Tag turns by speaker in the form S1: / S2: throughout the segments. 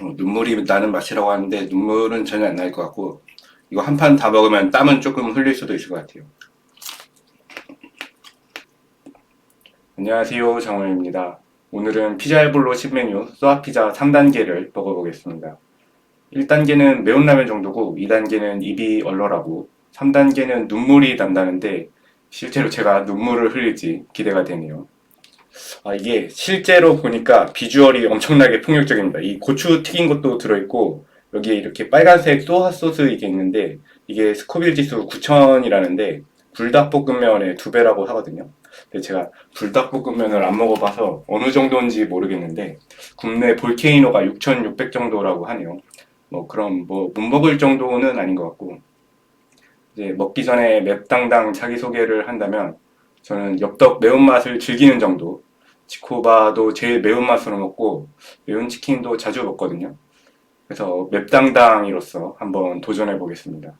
S1: 어, 눈물이 나는 맛이라고 하는데 눈물은 전혀 안 날 것 같고 이거 한 판 다 먹으면 땀은 조금 흘릴 수도 있을 것 같아요. 안녕하세요 정원입니다. 오늘은 피자일볼로 신메뉴 쏘아피자 3단계를 먹어보겠습니다. 1단계는 매운 라면 정도고 2단계는 입이 얼얼하고 3단계는 눈물이 난다는데 실제로 제가 눈물을 흘릴지 기대가 되네요. 아, 이게 실제로 보니까 비주얼이 엄청나게 폭력적입니다. 이 고추 튀긴 것도 들어있고, 여기에 이렇게 빨간색 소화 소스 이게 있는데, 이게 스코빌 지수 9000이라는데, 불닭볶음면의 두 배라고 하거든요. 근데 제가 불닭볶음면을 안 먹어봐서 어느 정도인지 모르겠는데, 국내 볼케이노가 6600 정도라고 하네요. 뭐, 그럼 뭐, 못 먹을 정도는 아닌 것 같고, 이제 먹기 전에 맵당당 자기소개를 한다면, 저는 엽떡 매운맛을 즐기는 정도. 지코바도 제일 매운맛으로 먹고 매운 치킨도 자주 먹거든요. 그래서 맵당당이로서 한번 도전해 보겠습니다.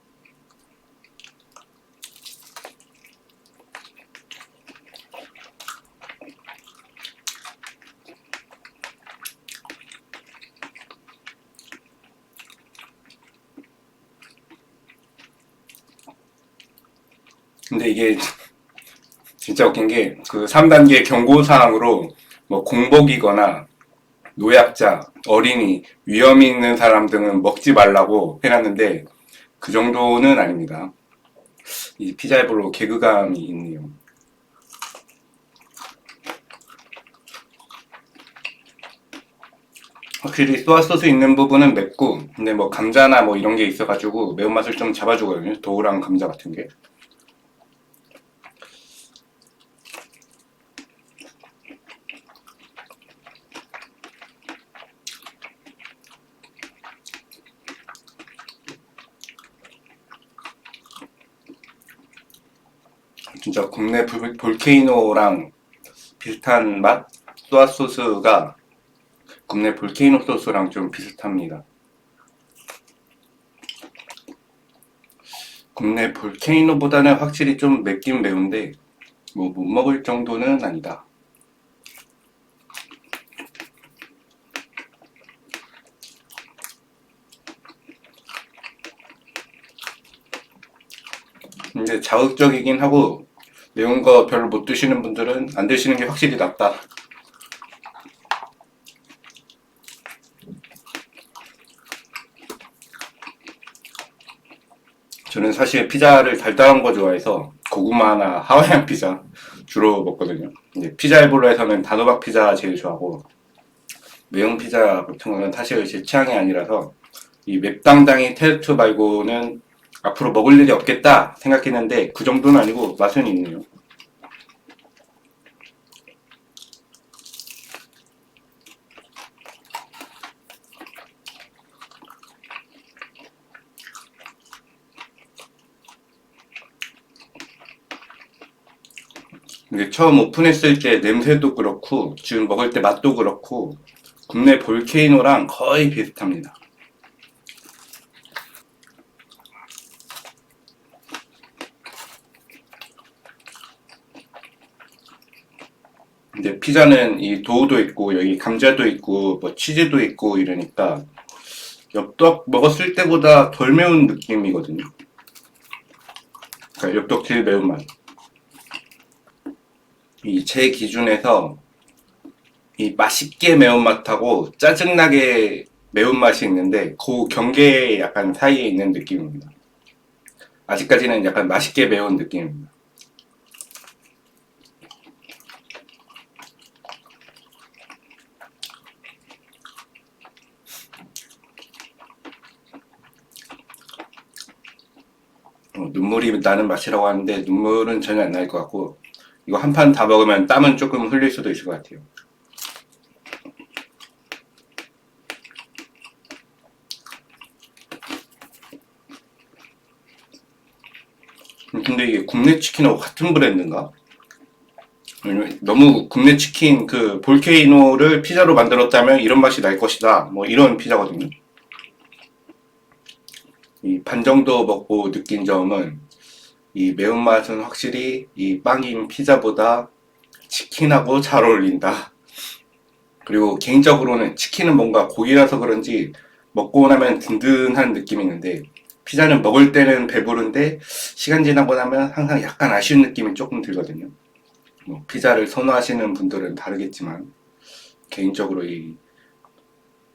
S1: 근데 이게 진짜 웃긴 게 그 3단계 경고 사항으로 뭐 공복이거나 노약자, 어린이, 위험 있는 사람 등은 먹지 말라고 해놨는데 그 정도는 아닙니다. 이 피자일볼로 개그감이 있네요. 확실히 소아 소스 있는 부분은 맵고 근데 뭐 감자나 뭐 이런 게 있어가지고 매운맛을 좀 잡아주거든요. 도우랑 감자 같은 게. 진짜 국내 불- 볼케이노랑 비슷한 맛? 소아 소스가 국내 볼케이노 소스랑 좀 비슷합니다. 국내 볼케이노보다는 확실히 좀 맵긴 매운데 뭐 못 먹을 정도는 아니다. 근데 자극적이긴 하고 매운 거 별로 못 드시는 분들은 안 드시는 게 확실히 낫다. 저는 사실 피자를 달달한 거 좋아해서 고구마나 하와이안 피자 주로 먹거든요. 근데 피자 일볼로에서는 단호박 피자 제일 좋아하고 매운 피자 같은 거는 사실 제 취향이 아니라서 이 맵당당이 테르투 말고는 앞으로 먹을 일이 없겠다 생각했는데 그 정도는 아니고 맛은 있네요. 근데 처음 오픈했을 때 냄새도 그렇고 지금 먹을 때 맛도 그렇고 국내 볼케이노랑 거의 비슷합니다. 근데 피자는 이 도우도 있고 여기 감자도 있고 뭐 치즈도 있고 이러니까 엽떡 먹었을 때보다 덜 매운 느낌이거든요. 그러니까 엽떡 제일 매운맛. 이 제 기준에서 이 맛있게 매운맛하고 짜증나게 매운맛이 있는데 그 경계에 약간 사이에 있는 느낌입니다. 아직까지는 약간 맛있게 매운 느낌입니다. 어, 눈물이 나는 맛이라고 하는데 눈물은 전혀 안 날 것 같고 이거 한 판 다 먹으면 땀은 조금 흘릴 수도 있을 것 같아요. 근데 이게 국내 치킨하고 같은 브랜드인가? 너무 국내 치킨 그 볼케이노를 피자로 만들었다면 이런 맛이 날 것이다. 뭐 이런 피자거든요. 이 반 정도 먹고 느낀 점은 이 매운맛은 확실히 이 빵인 피자보다 치킨하고 잘 어울린다. 그리고 개인적으로는 치킨은 뭔가 고기라서 그런지 먹고 나면 든든한 느낌이 있는데 피자는 먹을 때는 배부른데 시간 지나고 나면 항상 약간 아쉬운 느낌이 조금 들거든요. 뭐 피자를 선호하시는 분들은 다르겠지만 개인적으로 이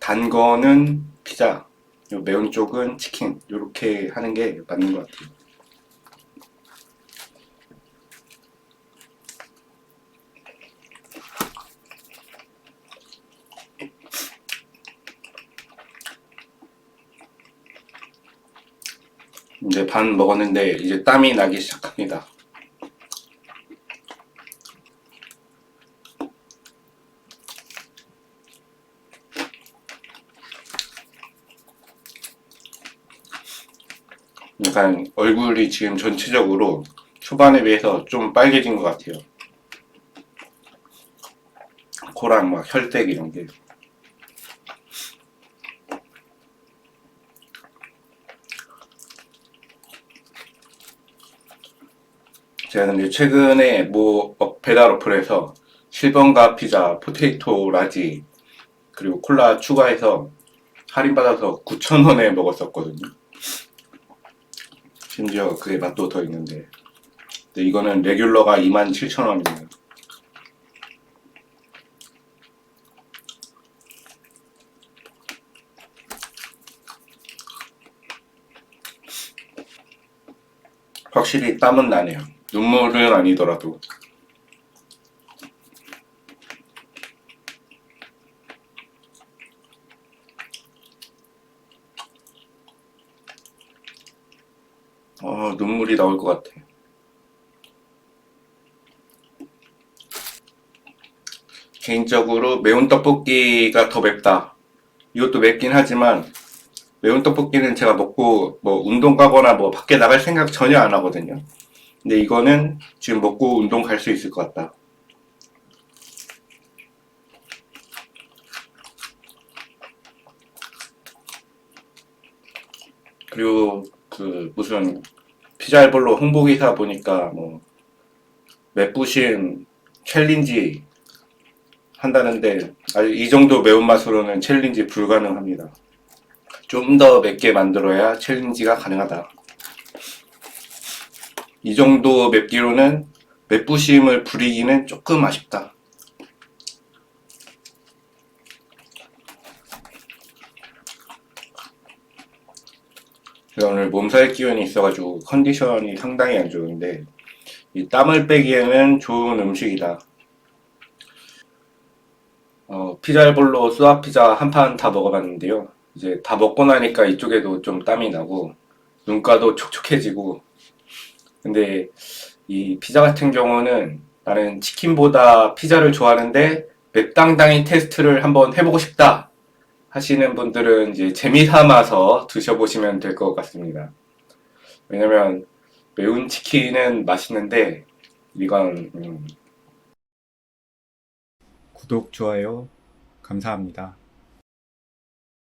S1: 단 거는 피자, 요 매운 쪽은 치킨 이렇게 하는 게 맞는 것 같아요. 이제 반 먹었는데 이제 땀이 나기 시작합니다. 약간 얼굴이 지금 전체적으로 초반에 비해서 좀 빨개진 것 같아요. 코랑 막 혈색 이런 게. 제가 근데 최근에 뭐 어, 배달 어플에서 실버가 피자, 포테이토 라지 그리고 콜라 추가해서 할인받아서 9,000원에 먹었었거든요. 심지어 그게 맛도 더 있는데 근데 이거는 레귤러가 27,000원이에요. 확실히 땀은 나네요. 눈물은 아니더라도. 어, 눈물이 나올 것 같아. 개인적으로 매운 떡볶이가 더 맵다. 이것도 맵긴 하지만 매운 떡볶이는 제가 먹고 뭐 운동 가거나 뭐 밖에 나갈 생각 전혀 안 하거든요. 근데 이거는 지금 먹고 운동 갈 수 있을 것 같다. 그리고 그 무슨 피자일볼로 홍보기사 보니까 뭐 맵부심 챌린지 한다는데 이 정도 매운맛으로는 챌린지 불가능합니다. 좀 더 맵게 만들어야 챌린지가 가능하다. 이 정도 맵기로는 맵부심을 부리기는 조금 아쉽다. 제가 오늘 몸살 기운이 있어가지고 컨디션이 상당히 안 좋은데 이 땀을 빼기에는 좋은 음식이다. 어, 피자볼로 수아 피자 한 판 다 먹어봤는데요. 이제 다 먹고 나니까 이쪽에도 좀 땀이 나고 눈가도 촉촉해지고 근데 이 피자 같은 경우는 나는 치킨보다 피자를 좋아하는데 맵당당히 테스트를 한번 해보고 싶다 하시는 분들은 이제 재미 삼아서 드셔보시면 될 것 같습니다. 왜냐면 매운 치킨은 맛있는데 이건 음. 구독 좋아요 감사합니다.